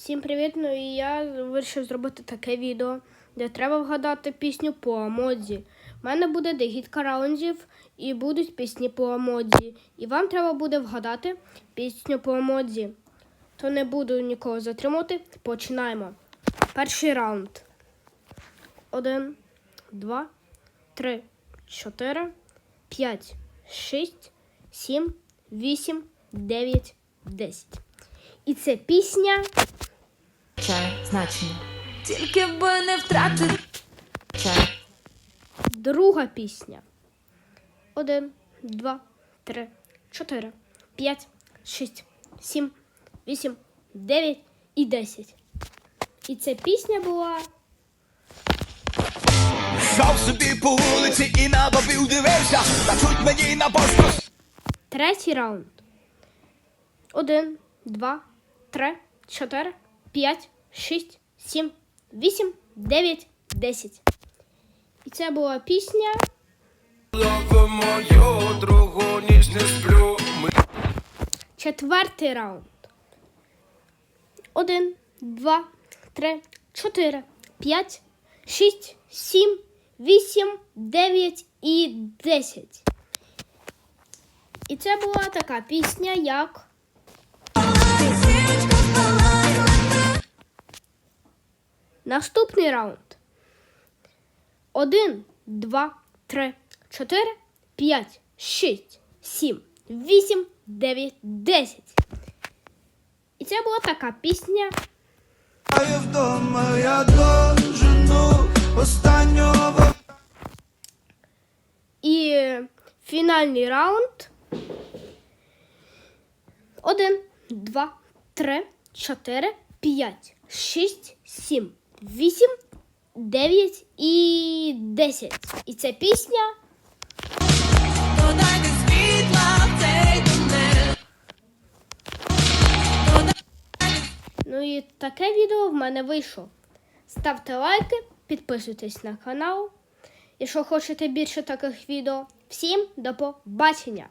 Всім привіт! Ну і я вирішив зробити таке відео, де треба вгадати пісню по Амодзі. У мене буде декілька раундів і будуть пісні по Амодзі. І вам треба буде вгадати пісню по Амодзі. То не буду нікого затримувати. Починаємо. Перший раунд. Один, два, три, чотири, п'ять, шість, сім, вісім, дев'ять, десять. І це пісня. Чай, значення. Тільки би не втратити. Друга пісня. Один, два, три, чотири, п'ять, шість, сім, вісім, дев'ять і десять. І ця пісня була. Йшов собі по вулиці і на бабів дивився, та чуть мені на бошку Третій раунд. Один, два, три, чотири, п'ять, шість, сім, вісім, дев'ять, десять. І це була пісня. Четвертий раунд. Один, два, три, чотири, п'ять, шість, сім, вісім, дев'ять і десять. І це була така пісня, як. Наступний раунд. Один, два, три, чотири, п'ять, шість, сім, вісім, дев'ять, десять. І це була така пісня. Я вдома, я дожену останнього І фінальний раунд. Один, два, три, чотири, п'ять, шість, сім, вісім, дев'ять і десять. І ця пісня. Ну і таке відео в мене вийшло. Ставте лайки, підписуйтесь на канал. Якщо хочете більше таких відео. Всім до побачення!